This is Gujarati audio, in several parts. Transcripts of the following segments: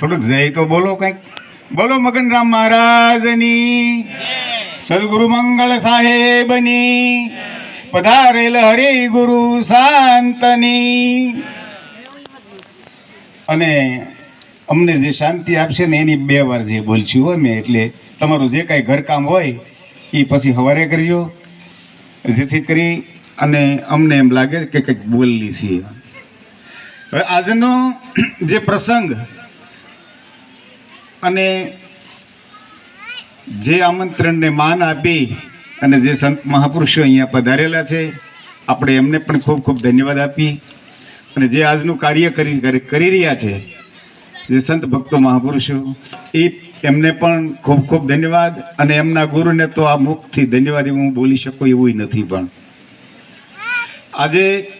થોડુંક જય તો બોલો કંઈક. બોલો મગનરામ મહારાજની. સદગુરુ મંગળ સાહેબની. પધારેલ હરે ગુરુ શાંતની અને અમને જે શાંતિ આપશે ને એની બે વાર જે બોલશું હોય મેં, એટલે તમારું જે કાંઈ ઘરકામ હોય એ પછી સવારે કરજો. જેથી કરી અને અમને એમ લાગે કે કંઈક બોલી છીએ. હવે આજનો જે પ્રસંગ અને જે આમંત્રણને માન આપી અને જે સંત મહાપુરુષો અહીંયા પધારેલા છે, આપણે એમને પણ ખૂબ ખૂબ ધન્યવાદ આપી. અને જે આજનું કાર્ય કરી કરી- રહ્યા છે, જે સંત ભક્તો મહાપુરુષો, એ એમને પણ ખૂબ ખૂબ ધન્યવાદ અને એમના ગુરુને તો આ મુખથી ધન્યવાદ હું બોલી શકું એવું નથી પણ. આજે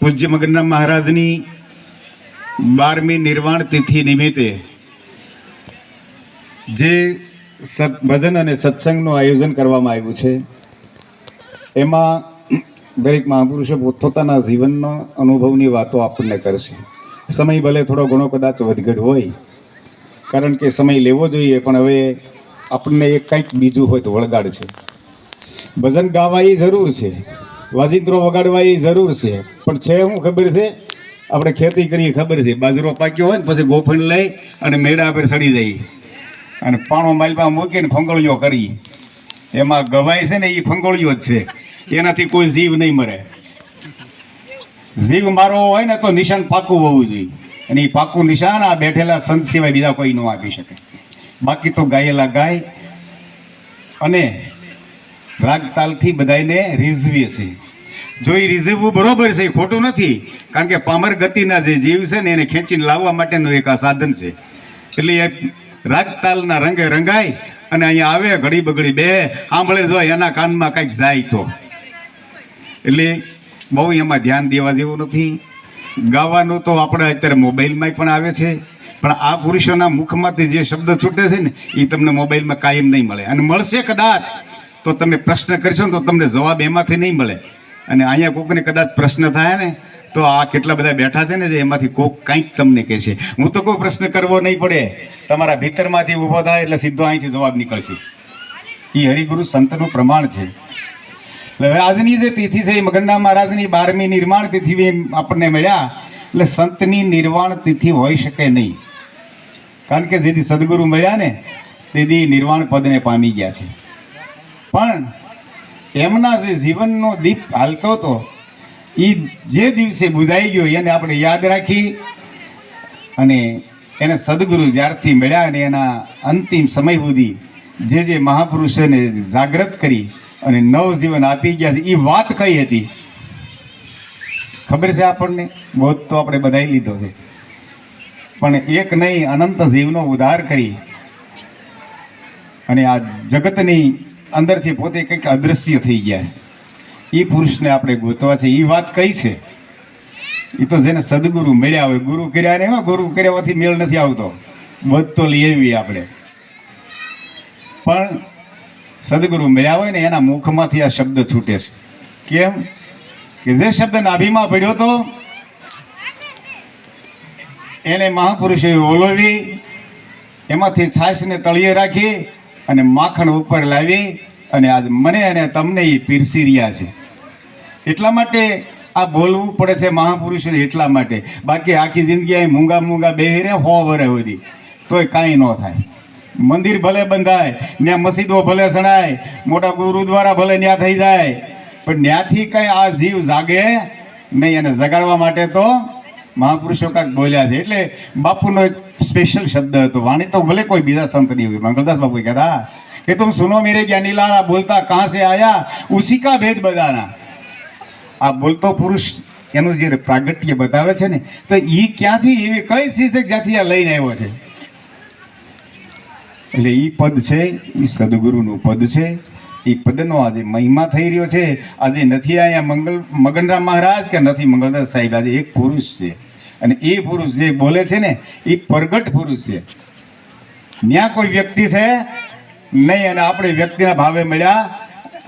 પૂજ્ય મગનના મહારાજની બારમી નિર્વાણ તિથિ નિમિત્તે જે સત ભજન અને સત્સંગનું આયોજન કરવામાં આવ્યું છે, એમાં દરેક મહાપુરુષો પોતપોતાના જીવનના અનુભવની વાતો આપણને કરશે. સમય ભલે થોડો ઘણો કદાચ વધઘટ હોય, કારણ કે સમય લેવો જોઈએ, પણ હવે આપણને એ કંઈક બીજું હોય તો વળગાડ છે. ભજન ગાવા એ જરૂર છે, વાજિંત્રો વગાડવા એ જરૂર છે, પણ છે શું ખબર છે? આપણે ખેતી કરીએ ખબર છે. બાજરો પાક્યો હોય ને, પછી ગોફણ લઈ અને મેળા પર સડી જઈએ અને પાણો માલમાં મૂકીને ફંગોળીઓ કરી. એમાં ગવાય છે ને એ ફંગોળીઓ જ છે. એનાથી કોઈ જીવ નહીં મરે. જીવ મારવો હોય ને તો નિશાન પાકું હોવું જોઈએ. અને એ પાકું નિશાન આ બેઠેલા સંત સિવાય બીજા કોઈ ન આપી શકે. બાકી તો ગાયેલા ગાય અને રાગ તાલથી બધાને રીઝવીએ છે જો એ રીઝવવું બરોબર છે એ ખોટું નથી, કારણ કે પામર ગતિના જે જીવ છે ને એને ખેંચીને લાવવા માટેનું એક આ સાધન છે. એટલે એ રાગ તાલના રંગે રંગાય અને અહીંયા આવે ઘડી બગડી બે. સાંભળે જો એના કાનમાં કંઈક જાય તો. એટલે બહુ એમાં ધ્યાન દેવા જેવું નથી. ગાવાનું તો આપણે અત્યારે મોબાઈલમાં પણ આવે છે. પણ આ પુરુષોના મુખમાંથી જે શબ્દ છૂટે છે ને એ તમને મોબાઈલમાં કાયમ નહીં મળે. અને મળશે કદાચ, તો તમે પ્રશ્ન કરશો ને તો તમને જવાબ એમાંથી નહીં મળે. અને અહીંયા કોકને કદાચ પ્રશ્ન થાય ને તો આ કેટલા બધા બેઠા છે ને એમાંથી કોક કંઈક તમને કહેશે. હું તો કોઈ પ્રશ્ન કરવો નહીં પડે. તમારા ભીતરમાંથી ઊભો થાય એટલે સીધો અહીંથી જવાબ નીકળશે. એ હરિગુરુ સંતનું પ્રમાણ છે. હવે આજની જે તિથિ છે, એ મગનના મહારાજની બારમી નિર્માણ તિથિ આપણને મળ્યા. એટલે સંતની નિર્વાણ તિથિ હોઈ શકે નહીં. કારણ કે જેથી સદગુરુ મળ્યા ને, તેથી નિર્વાણ પદને પામી ગયા છે. પણ એમના જે જીવનનો દીપ હાલતો હતો એ જે દિવસે બુઝાઈ ગયો એને આપણે યાદ રાખી અને એને સદગુરુ જ્યારથી મળ્યા અને એના અંતિમ સમય સુધી જે જે મહાપુરુષોને જાગૃત કરી અને નવજીવન આપી ગયા છે એ વાત કઈ હતી? ખબર છે આપણને? બોધ તો આપણે બધાઈ લીધો છે. પણ એક નહીં, અનંત જીવનો ઉદ્ધાર કરી. અને આ જગતની અંદરથી પોતે કંઈક અદૃશ્ય થઈ ગયા છે. એ પુરુષને આપણે ગોતવા છે એ વાત કઈ છે? એ તો જેને સદગુરુ મળ્યા હોય, ગુરુ કર્યા એમાં ગુરુ કર્યાથી મેળ નથી આવતો. બધ તો લેવી આપણે. પણ સદગુરુ મળ્યા હોય ને એના મુખમાંથી આ શબ્દ છૂટે છે. કેમ? કે જે શબ્દ નાભીમાં પડ્યો હતો એને મહાપુરુષે ઓલોવી, એમાંથી છાશને તળિયે રાખી અને માખણ ઉપર લાવી અને આજ મને અને તમને એ પીરસી રહ્યા છે. એટલા માટે આ બોલવું પડે છે મહાપુરુષોને એટલા માટે. બાકી આખી જિંદગી અહીં મૂંગા મૂંગા બેહીને હો વરે સુધી. તોય કાંઈ ન થાય. મંદિર ભલે બંધાય ત્યાં મસ્જિદો ભલે સણાય મોટા ગુરુદ્વારા ભલે ત્યાં થઈ જાય. પણ ત્યાંથી કંઈ આ જીવ જાગે નહીં અને જગાડવા માટે તો મહાપુરુષો કાંઈક બોલ્યા છે. એટલે બાપુનો એક સ્પેશિયલ શબ્દ હતો. વાણી તો ભલે કોઈ બીજા સંત નહીં હોય. મંગળદાસ બાપુ કહેતા કે તુમ સુનો મેરે જ્ઞાની લાલા બોલતા કાં से આયા ઉસી કા ભેદ બધાના આ બોલતો પુરુષ એનું જે પ્રાગટ્ય બતાવે છે ને તો એ ક્યાંથી એવી કઈ છે જ્યાંથી આ લઈને આવ્યો છે એટલે એ પદ છે એ સદગુરુનું પદ છે એ પદનો આજે મહિમા થઈ રહ્યો છે. આજે નથી અહીંયા મંગલ, મગનરામ મહારાજ કે નથી મંગળદાસ સાહેબ, આજે એક પુરુષ છે. અને એ પુરુષ જે બોલે છે ને, એ પ્રગટ પુરુષ છે. ત્યાં કોઈ વ્યક્તિ છે નહીં અને આપણે વ્યક્તિના ભાવે મળ્યા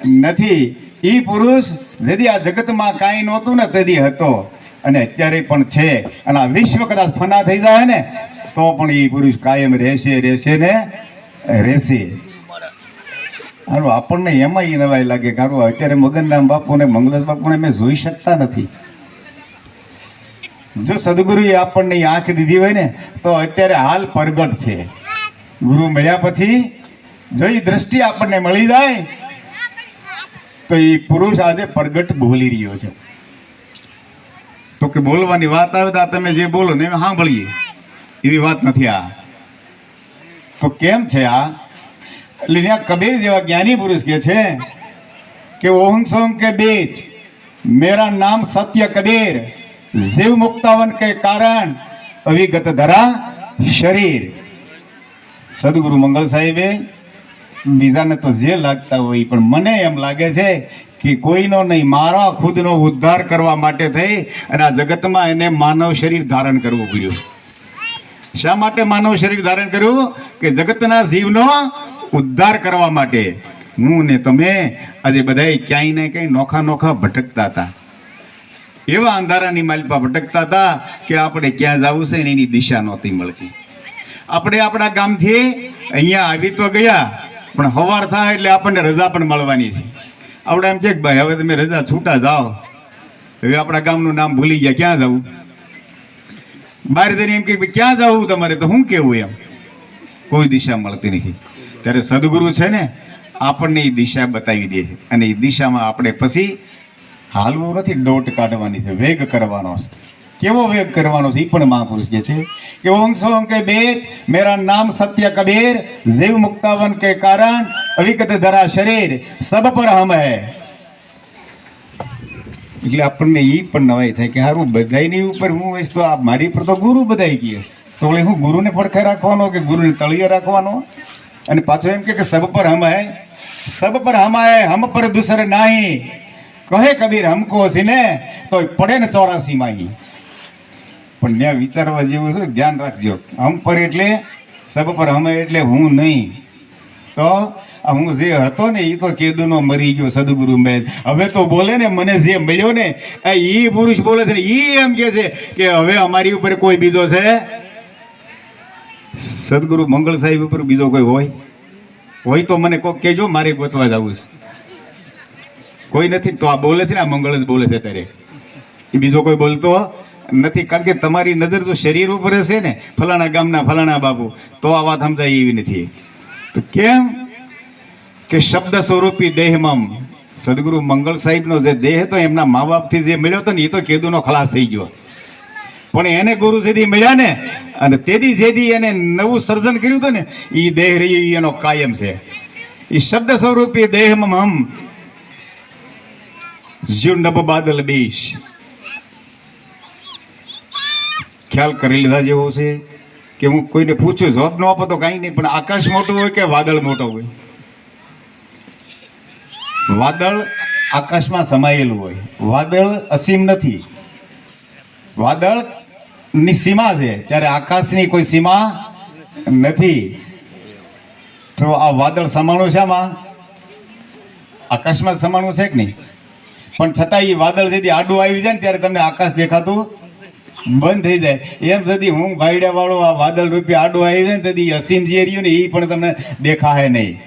નથી. એ પુરુષ જેથી આ જગતમાં કાંઈ નહોતું ને તેથી હતો. અને અત્યારે પણ છે. અને આ વિશ્વ કદાચ ફના થઈ જાય ને, તો પણ એ પુરુષ કાયમ રહેશે રહેશે ને, રહેશે. હારું આપણને એમાં એ નવાઈ લાગે. કારણ અત્યારે મગનરામ બાપુને મંગલેશ બાપુને અમે જોઈ શકતા નથી. જો સદગુરુએ આપણને આંખ દીધી હોય ને, તો અત્યારે હાલ પ્રગટ છે. ગુરુ મળ્યા પછી જો એ દ્રષ્ટિ આપણને મળી જાય, તો એ પુરુષ આજે પ્રગટ બોલી રહ્યો છે. તો કે બોલવાની વાત આવે તમે જે બોલો ને સાંભળીએ. એવી વાત નથી આ. તો કેમ છે આ? એટલે ત્યાં કબીર જેવા જ્ઞાની પુરુષ કે છે કે ઓહં સોમ કે બેચ, મેરા નામ સત્ય કબીર, જીવ મુક્તાવન કે કારણ, અવિગત ધરા શરીર. સદગુરુ મંગલ સાહેબે બીજાને તો જે લાગતા હોય પણ મને એમ લાગે છે કે કોઈનો નહીં, મારા ખુદનો ઉદ્ધાર કરવા માટે થઈ અને આ જગતમાં એને માનવ શરીર ધારણ કરવું પડ્યું. શા માટે માનવ શરીર ધારણ કર્યું? કે જગતના જીવનો ઉદ્ધાર કરવા માટે. હું ને તમે આજે બધાય ક્યાંય ને ક્યાંય નોખા નોખા ભટકતા હતા. એવા અંધારાની માલપા ભટકતા હતા કે આપણે ક્યાં જવું છે એની દિશા નહોતી મળતી. આપણે આપણા ગામથી અહીંયા આવી તો ગયા પણ સવાર થાય એટલે આપણને રજા પણ મળવાની છે. આપણે એમ કે ભાઈ, હવે તમે રજા છૂટા જાઓ. હવે આપણા ગામનું નામ ભૂલી ગયા, ક્યાં જવું બહાર જઈને એમ કે ક્યાં જવું તમારે? તો શું કેવું એમ? કોઈ દિશા મળતી નથી. ત્યારે સદગુરુ છે ને, આપણને એ દિશા બતાવી દે છે. અને એ દિશામાં આપણે પછી હાલવું નથી, દોટ કાઢવાની છે, વેગ કરવાનો છે. કેવો વેગ કરવાનો છે? એ પણ મહાપુરુષ કે છે, કે ઓમ સોમ કે મેરા નામ સત્ય કબીર, જીવ મુક્તાવન કે કારણ અવિગત ધરા શરીર, સબ પર હમ હૈ. એટલે આપણને એ પણ નવાઈ થાય કે હારું બધાની ઉપર હું હોઈશ તો આ મારી પર તો ગુરુ બધાઈ ગયો તો વળી હું ગુરુને પડખે રાખવાનો કે ગુરુને તળિયે રાખવાનો? અને પાછો એમ કે સબ પર હમ હૈ. સબ પર હમ હૈ, હમ પર દુસર નાહી. કહે કબીર હમકો સિને તો પડે ને ચોરાસી માં પણ ત્યાં વિચારવા જેવું છે, ધ્યાન રાખજો. હમ પર એટલે, સબ પર હમ એટલે હું નહીં. તો હું જે હતો ને એ તો કેદુનો મરી ગયો સદગુરુ મેં. હવે તો બોલે ને, મને જે મળ્યો ને એ પુરુષ બોલે છે ઈ એમ કે છે કે હવે અમારી ઉપર કોઈ બીજો છે? સદગુરુ મંગળ સાહેબ ઉપર બીજો કોઈ હોય? હોય તો મને કોક કહેજો, મારે ગોતવા જવું છે. કોઈ નથી, તો આ બોલે છે ને, આ મંગળ જ બોલે છે ત્યારે એ બીજો કોઈ બોલતો? નથી, કારણ કે તમારી નજર જો શરીર ઉપર હશે ને, ફલાણા ગામના ફલાણા બાપુ તો આ વાત સમજાય એવી નથી. તો કેમ? કે શબ્દ સ્વરૂપી દેહમાં સદગુરુ મંગળ સાહેબનો જે દેહ હતો, એમના મા બાપથી જે મળ્યો હતો ને, એ તો કેદુનો ખલાસ થઈ ગયો. પણ એને ગુરુ જેથી મળ્યા ને, અને તેથી જેથી એને નવું સર્જન કર્યું હતું ને એ દેહ રહ્યું એનો કાયમ છે. એ શબ્દ સ્વરૂપી દેહમાં હમ જીવ નબ બાદલ બીશ. ખ્યાલ કરી લીધા જેવો છે કે હું કોઈને પૂછું, જવાબ ન આપો તો કાંઈ નહીં, પણ આકાશ મોટું હોય કે વાદળ મોટો હોય? વાદળ આકાશમાં સમાયેલું હોય. વાદળ અસીમ નથી. વાદળની સીમા છે. ત્યારે આકાશની કોઈ સીમા નથી. તો આ વાદળ સમાણું છે આમાં આકાશમાં સમાણું છે કે નહીં? પણ છતાં એ વાદળ જેથી આડું આવી જાય ને ત્યારે તમને આકાશ દેખાતું બંધ થઈ જાય. એમ સુધી હું વાળો આ વાદળ રૂપી આડો આવી જાય ને તેથી અસીમ જે રહ્યું ને એ પણ તમને દેખાય નહીં.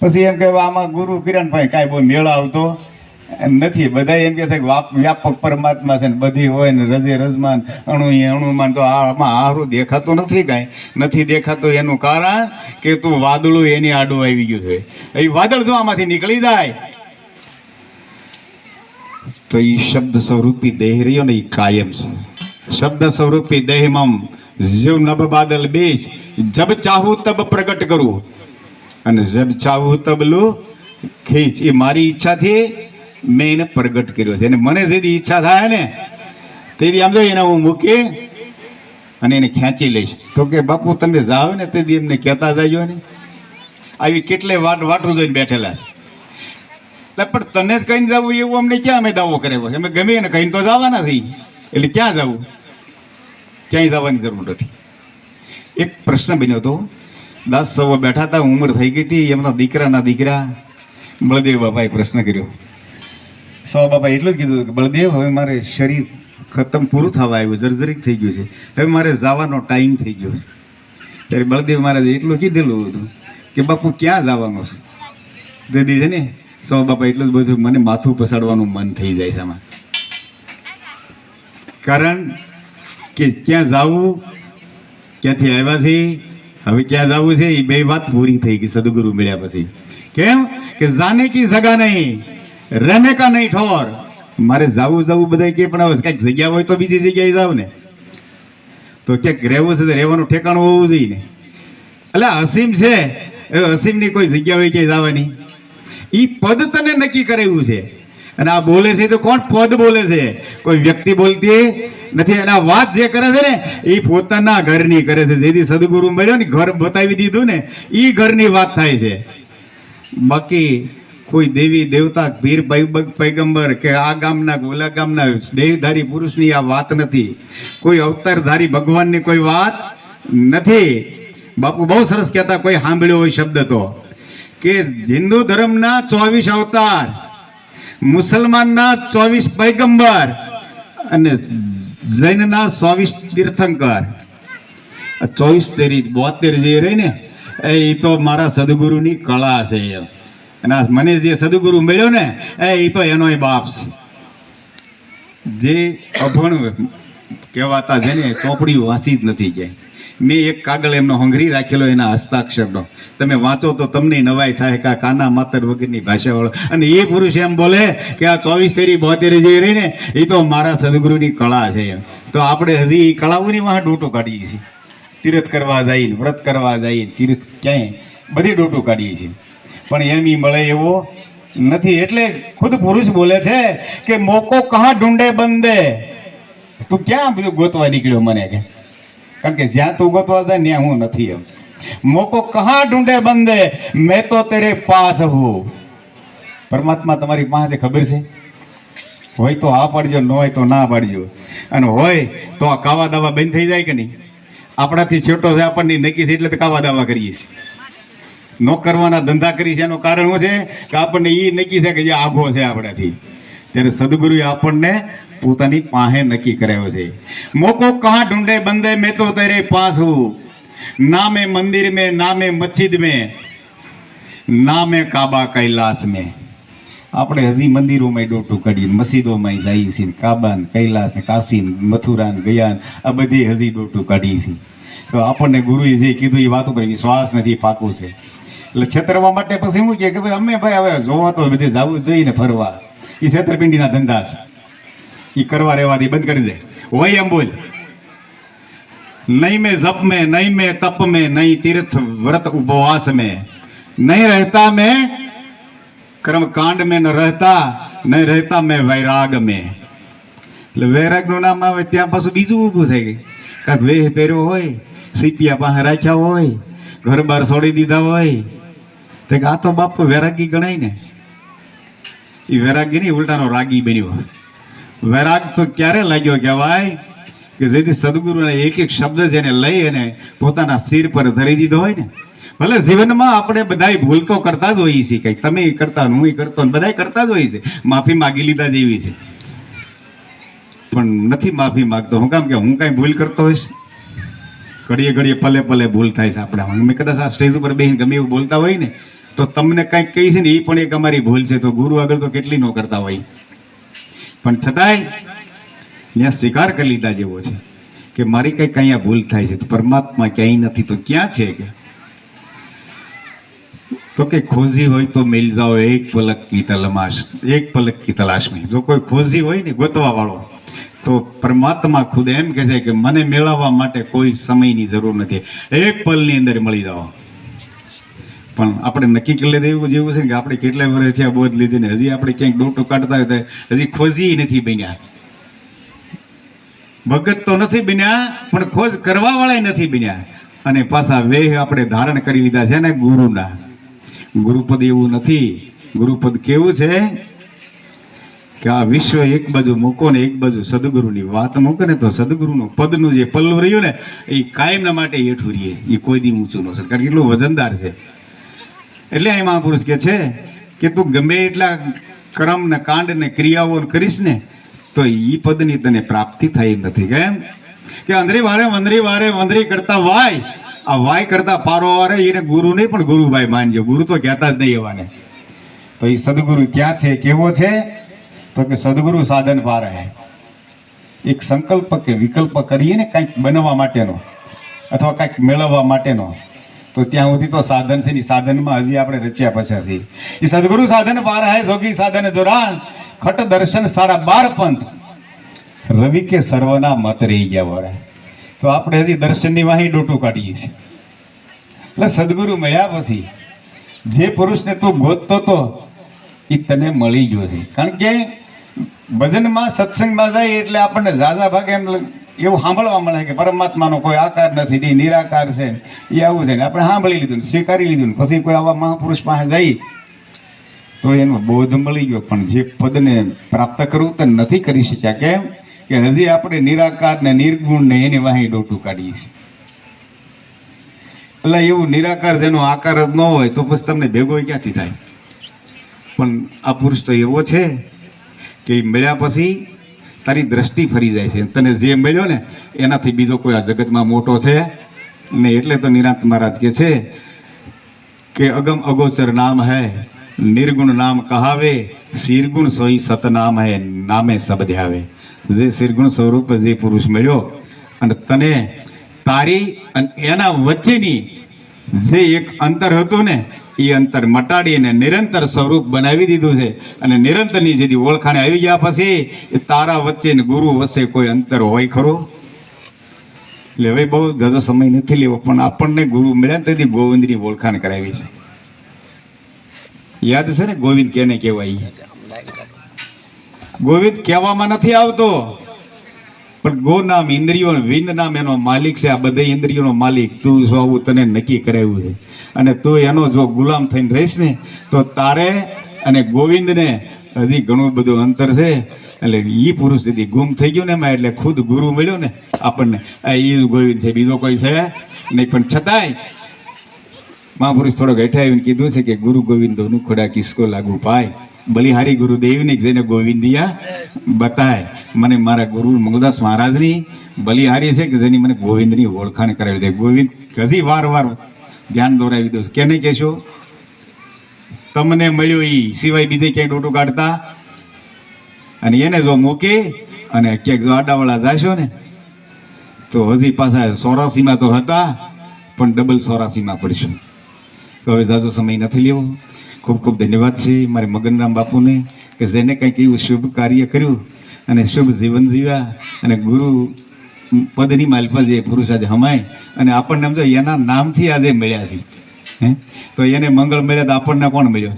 પછી એમ કે આમાં ગુરુ કિરણભાઈ કાંઈ બહુ મેળ આવતો નથી. બધા એમ કે છે કે વ્યાપક પરમાત્મા છે ને બધી હોય ને રજે રજમાન, અણુ અણુમાન તો આમાં હારું દેખાતું નથી કાંઈ. નથી દેખાતું એનું કારણ કે તું વાદળું એની આડું આવી ગયું છે. એ વાદળ જો આમાંથી નીકળી જાય. તો એ શબ્દ સ્વરૂપી દેહ રહ્યો ને એ કાયમ છે. શબ્દ સ્વરૂપી દેહમમ, જીવ નભ બાદલ બીજ, જબ ચાહું તબ પ્રગટ કરું. અને જબ ચાહું તબ લો, ખીચ, એ મારી ઈચ્છાથી મેં એને પ્રગટ કર્યો છે. અને મને જેથી ઈચ્છા થાય ને, તેથી આમ જો એને હું મૂકી અને એને ખેંચી લઈશ. તો કે, બાપુ, તમે જાઓ ને તેથી એમને કહેતા જજો ને. આવી કેટલે વાટ વાટું જોઈને બેઠેલા છે. એટલે પણ તને જ કહીને જવું એવું અમને ક્યાં અમે દાવો કર્યો અમે ગમે એને કહીને તો જવાના છીએ. એટલે ક્યાં જવું? ક્યાંય જવાની જરૂર નથી. એક પ્રશ્ન બન્યો હતો. દાસ સવા બેઠા હતા, ઉંમર થઈ ગઈ હતી, એમના દીકરાના દીકરા બળદેવ બાપાએ પ્રશ્ન કર્યો. સવા બાપા એટલું જ કીધું કે, બળદેવ, હવે મારે શરીર ખતમ પૂરું થવા આવ્યું, જર્જરિત થઈ ગયું છે. હવે મારે જવાનો ટાઈમ થઈ ગયો છે. ત્યારે બળદેવ મહારાજે એટલું કીધેલું હતું કે, બાપુ, ક્યાં જવાનું છે? દીદી છે ને સૌ બાપા એટલું જ બધું મને માથું પસાડવાનું મન થઈ જાય છે આમાં. કારણ કે ક્યાં જવું, ક્યાંથી આવ્યા છે, હવે ક્યાં જવું છે, એ બે વાત પૂરી થઈ ગઈ સદગુરુ મળ્યા પછી. કેમ? કે જાને કી જગા નહીં રહેને કા નહીં ઠોર. મારે જાવું જવું બધા કે, પણ હવે કંઈક જગ્યા હોય તો બીજી જગ્યાએ જાવ ને. તો ક્યાંક રહેવું છે તો રહેવાનું ઠેકાણું હોવું જોઈએ ને. એટલે અસીમ છે. એ અસીમની કોઈ જગ્યા હોય ક્યાંય જવાની. એ પદ તને નક્કી કરાવ્યું છે. અને આ બોલે છે તો કોણ પદ બોલે છે? કોઈ વ્યક્તિ બોલતી નથી. અને વાત જે કરે છે ને એ પોતાના ઘરની કરે છે. જેથી સદગુરુ મળ્યો ને, ઘર બતાવી દીધું ને એ ઘરની વાત થાય છે. બાકી કોઈ દેવી દેવતા પીર પૈગંબર કે આ ગામના ગોલા ગામના દેહધારી પુરુષની આ વાત નથી. કોઈ અવતારધારી ભગવાનની કોઈ વાત નથી. બાપુ બહુ સરસ કહેતા કોઈ સાંભળ્યો હોય શબ્દ તો કે હિન્દુ ધર્મના ચોવીસ અવતાર મુસલમાનના ચોવીસ પૈગંબર અને જૈનના ચોવીસ તીર્થંકર. ચોવીસ તેરી બોતેર જે રહી ને, એ તો મારા સદગુરુની કળા છે એમ અને મને જે સદગુરુ મળ્યો ને, એ તો એનોય બાપ છે. જે અભણ કહેવાતા છે ને ચોપડી વાંચી જ નથી કે. મેં એક કાગળ એમનો હંગરી રાખેલો, એના હસ્તાક્ષરનો. તમે વાંચો તો તમને નવાઈ થાય કે આ કાના માતર વગરની ભાષાવાળો. અને એ પુરુષ એમ બોલે કે આ ચોવીસ તેરી બોતેરી જે રહી ને, એ તો મારા સદગુરુની કળા છે એમ. તો આપણે હજી એ કળાઓની વાહ ડોટો કાઢીએ છીએ. તીર્થ કરવા જઈએ વ્રત કરવા જઈએ તીર્થ ક્યાંય, બધી ડોટું કાઢીએ છીએ. પણ એમ એ મળે એવો નથી. એટલે ખુદ પુરુષ બોલે છે કે મોકો કહા ઢૂંઢે બંદે. તું ક્યાં બધું ગોતવા નીકળ્યો મને કે? કારણ કે જ્યાં તું ગોતવા જાય, ત્યાં હું નથી એમ. મોકો કહા ઢૂંઢે બંદે, મેં તો તેરે પાસ હું. પરમાત્મા તમારી પાસે ખબર છે? હોય તો હા પાડજો, ન હોય તો ના પાડજો. અને હોય તો આ કાવા દાવા બંધ થઈ જાય કે નહીં? આપણાથી છેટો છે, આપણને નક્કી છે એટલે તો કાવા દાવા કરીએ છીએ. ન ધંધા કરી છે એનું કારણ શું છે? કે આપણને એ નક્કી છે કે જે આઘો છે આપણાથી. ત્યારે સદગુરુએ આપણને પોતાની પાસે નક્કી કર્યો છે. મોકો કાં ઢૂંઢે બંદે મેં તો તેરે પાસ હું. નામે મંદિર મેં, નામે મસ્જિદ મેં, નામે કાબા કૈલાસ મેં. આપણે હજી મંદિરોમાં ડોટું કાઢીએ, મસ્જિદોમાં જઈએ છીએ કાબા ને કૈલાસ ને કાશી ને મથુરા ને ગયા આ બધી હજી ડોટું કાઢીએ છીએ. તો આપણને ગુરુએ જે કીધું એ વાત ઉપર વિશ્વાસ નથી, પાકું છે. એટલે છેતરવા માટે પછી શું કે ભાઈ, અમે ભાઈ હવે જોવા તો બધે જવું જોઈએ ને ફરવા. એ છેતરપિંડીના ધંધા છે. એ કરવા રહેવાથી બંધ કરી દે. વય એમ બોલ. નહીં મેં જપ મેં, નહીં મેં તપ મે, નહીં તીર્થ વ્રત ઉપવાસ મેં. નહીં રહેતા મેં કર્મ કાંડ મેં, ન રહેતા, નહીં રહેતા મેં વૈરાગ મેં. એટલે વૈરાગનું નામ આવે ત્યાં પાછું બીજું ઊભું થઈ ગયું. કાંક વેહ પહેર્યો હોય, સીપિયા પાસે રાખ્યા હોય ઘર બહાર છોડી દીધા હોય. તો આ તો બાપ વૈરાગી ગણાય ને. એ વૈરાગી નહીં, ઉલટાનો રાગી બન્યો. વૈરાગ તો ક્યારે લાગ્યો કહેવાય કે જેથી સદગુરુને એક એક શબ્દ જેને લઈ અને પોતાના સિર પર ધરી દીધો હોય ને. ભલે જીવનમાં આપણે બધાય ભૂલ તો કરતા જ હોઈએ છીએ કંઈક તમે કરતા, હું કરતો બધાય કરતા જ હોઈએ છીએ. માફી માગી લીધા જેવી છે. પણ નથી માફી માગતો. હું કામ કે હું કાંઈ ભૂલ કરતો હોઈશ? ઘડીએ ઘડીએ પલે પલે ભૂલ થાય છે આપણે અમે કદાચ આ સ્ટેજ ઉપર બેહીને ગમે એવું બોલતા હોય ને, તો તમને કંઈક કહી છે ને એ પણ એક અમારી ભૂલ છે. તો ગુરુ આગળ તો કેટલી ન કરતા હોય. પણ છતાંય ત્યાં સ્વીકાર કરી લીધા જેવો છે કે મારી કંઈક અહીંયા ભૂલ થાય છે. તો પરમાત્મા ક્યાંય નથી, તો ક્યાં છે કે? તો કે ખોજી હોય તો મિલ જાઓ, એક પલક કી તલમાશ, એક પલક કી તલાશમાં. જો કોઈ ખોજી હોય ને ગોતવા વાળો તો પરમાત્મા ખુદ એમ કહે છે કે મને મેળવવા માટે કોઈ સમયની જરૂર નથી. એક પલની અંદર મળી જાઓ. પણ આપણે નક્કી કરી લીધું એવું જેવું છે કે આપણે કેટલા વર્ષ થયા બોધ લીધી ને હજી આપણે ક્યાંક ડોટો કાઢતા હોય હજી ખોજી નથી બન્યા. ભગત તો નથી બન્યા, પણ ખોજ કરવા વાળા નથી બન્યા. અને પાછા વેહ આપણે ધારણ કરી લીધા છે ને ગુરુના. ગુરુપદ એવું નથી. ગુરુપદ કેવું છે કે આ વિશ્વ એક બાજુ મૂકો ને એક બાજુ સદગુરુની વાત મૂકે ને તો સદગુરુનું પદનું જે પલ્લું રહ્યું ને, એ કાયમના માટે હેઠું રહીએ એ કોઈ દી ઊંચું ન શકે કારણ કે એટલું વજનદાર છે. એટલે એ મહાપુરુષ કે છે કે તું ગમે એટલા કર્મ ને કાંડ ને ક્રિયાઓ કરીશ ને, તો એ પદની તને પ્રાપ્તિ થઈ નથી. કેમ કે અંધરી વારે, વંદરી વારે, વંદરી કરતા વાય. આ વાય કરતા પારો વારે, એને ગુરુ નહીં, પણ ગુરુભાઈ માનજો. ગુરુ તો કહેતા જ નહીં એવાને. તો એ સદગુરુ ક્યાં છે, કેવો છે? તો કે સદગુરુ સાધન પાર. એક સંકલ્પ કે વિકલ્પ કરીએ ને કંઈક બનવા માટેનો, અથવા કંઈક મેળવવા માટેનો. તો ત્યાં સુધી તો સાધન છે ને સાધનમાં હજી આપણે રચ્યા પછી એ સદગુરુ સાધન પાર હે જોગી સાધન જોરાણ. ખટ દર્શન સારા બાર પંથ. રવિ કે સર્વના મત રહી ગયા વરા. તો આપણે હજી દર્શનની વાહી ડોટું કાઢીએ છીએ. એટલે સદગુરુ મળ્યા પછી જે પુરુષને તું ગોતતો તો એ તને મળી ગયો છે. કારણ કે ભજનમાં સત્સંગમાં જાય એટલે આપણને ઝાઝા ભાગે એમ એવું સાંભળવા મળે કે પરમાત્માનો કોઈ આકાર નથી ને નિરાકાર છે. એ આવું છે ને, આપણે સાંભળી લીધું ને, સ્વીકારી લીધું ને, પછી કોઈ આવા મહાપુરુષ પાસે જઈ, તો એનો બોધ મળી ગયો. પણ જે પદને પ્રાપ્ત કરવું તે નથી કરી શક્યા. કેમ? કે હજી આપણે નિરાકાર ને નિર્ગુણ ને એની વાહી ડોટું કાઢીએ છીએ. એટલે એવું નિરાકાર જેનો આકાર જ ન હોય તો પછી તમને ભેગો ક્યાંથી થાય? પણ આ પુરુષ તો એવો છે કે મળ્યા પછી તારી દ્રષ્ટિ ફરી જાય છે. તને જે મળ્યો ને, એનાથી બીજો કોઈ આ જગતમાં મોટો છે? ને એટલે તો નિરાંત મહારાજ કે છે કે અગમ અગોચર નામ હૈ, નિર્ગુણ નામ કહાવે, શિરગુણ સોઈ સતનામ હૈ, નામે શબ્દ આવે. જે શિરગુણ સ્વરૂપ જે પુરુષ મળ્યો, અને તને તારી અને એના વચ્ચેની જે એક અંતર હતું ને, એ અંતર મટાડીને નિરંતર સ્વરૂપ બનાવી દીધું છે. અને નિરંતરની જેથી ઓળખાણે આવી ગયા પછી, એ તારા વચ્ચે ને ગુરુ વચ્ચે કોઈ અંતર હોય ખરું? એટલે હવે બહુ ગજો સમય નથી લેવો, પણ આપણને ગુરુ મળ્યા તેથી ગોવિંદની ઓળખાણ કરાવી છે. યાદ છે ને, ગોવિંદ કેને કહેવાય? ગોવિંદ કહેવામાં નથી આવતો. પણ ગો નામ, ઇન્દ્રિયો વિન નામ એનો માલિક છે. આ બધા ઇન્દ્રિયોનો માલિક. તું જો આવું તને નક્કી કરાવ્યું છે. અને તું એનો જો ગુલામ થઈને રહીશ ને, તો તારે અને ગોવિંદને હજી ઘણું બધું અંતર છે. એટલે એ પુરુષ સુધી ગુમ થઈ ગયો ને એમાં, એટલે ખુદ ગુરુ મળ્યો ને આપણને. આ એ ગોવિંદ છે. બીજો કોઈ છે? નહીં, પણ છતાંય મહાપુરુષ થોડોક હેઠા આવીને કીધું છે કે ગુરુ ગોવિંદોનું ખોડા કિસ્કો લાગુ પાય. બલિહારી ગુરુદેવને જેને ગોવિંદિયા બતાય. મને મારા ગુરુ મંગલદાસ મહારાજની બલિહારી છે કે જેની મને ગોવિંદની ઓળખાણ કરાવી દે ગોવિંદ, હજી વાર વાર ધ્યાન દોરાવી દઉં છું. કેને કહેશો? તમને મળ્યો એ સિવાય બીજે ક્યાંય ડોટો કાઢતા? અને એને જો મૂકે અને ક્યાંક જો આડાવાળા જાશો ને, તો હજી પાછા ચોરાસીમાં તો હતા, પણ ડબલ ચોરાસીમાં પડશું. તો હવે જાજો સમય નથી લેવો. ખૂબ ખૂબ ધન્યવાદ છે મારે મગનરામ બાપુને કે જેને કંઈક એવું શુભ કાર્ય કર્યું અને શુભ જીવન જીવ્યા અને ગુરુ પદની માલપા જે પુરુષ આજે હમાય અને આપણને સમજો એના નામથી આજે મળ્યા છે. હે? તો એને મંગળ મળ્યા તો આપણને કોણ મળ્યો?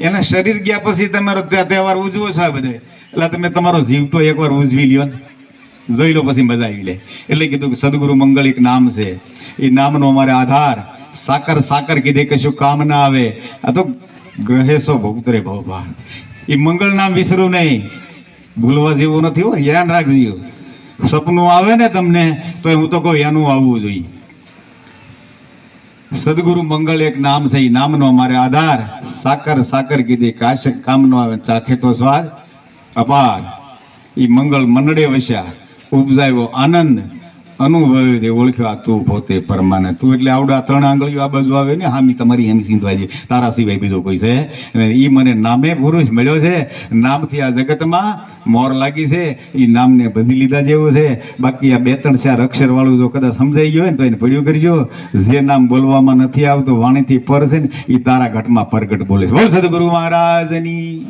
એના શરીર ગયા પછી તમારો ત્યાં તહેવાર ઉજવો છો બધે. એટલે તમે તમારો જીવ તો એકવાર ઉજવી લ્યો જોઈ લો પછી મજા આવી લે. એટલે કીધું કે સદગુરુ મંગળ એક નામ છે. એ નામનો અમારે આધાર. સાકર સાકર કીધે કશું કામ ના આવે. આ તો ગ્રહેશો ભોગતરે ભવભા એ મંગળ નામ વિસરું નહીં. ભૂલવા જેવું નથી હો, ધ્યાન રાખજો. સપનું આવે ને તમને, તો હું તો કહું એનું આવવું જોઈએ. સદગુરુ મંગળ એક નામ છે એ નામનો અમારે આધાર. સાકર સાકર કીધી કાશ કામનો આવે, ચાખે તો સ્વાદ. અપાર. એ મંગળ મંડળે વસ્યા. ઉપજાવ્યો આનંદ. અનુભવ્યો તે ઓળખ્યો તું પોતે પરમાને તું એટલે આવડા ત્રણ આંગળીઓ આ બાજુ આવે ને, હામી તમારી એની સિંધવાજી તારા સિવાય બીજો કોઈ છે? અને એ મને નામે પુરુષ મળ્યો છે. નામથી આ જગતમાં મોર લાગી છે. એ નામને ભજી લીધા જેવું છે. બાકી આ બે ત્રણ ચાર અક્ષરવાળું જો કદાચ સમજાઈ ગયો હોય ને તો એને પડ્યું કરજો. જે નામ બોલવામાં નથી આવતું, વાણીથી પર છે ને એ તારા ઘટમાં પરગટ બોલે છે. બોલ સદગુરુ મહારાજની.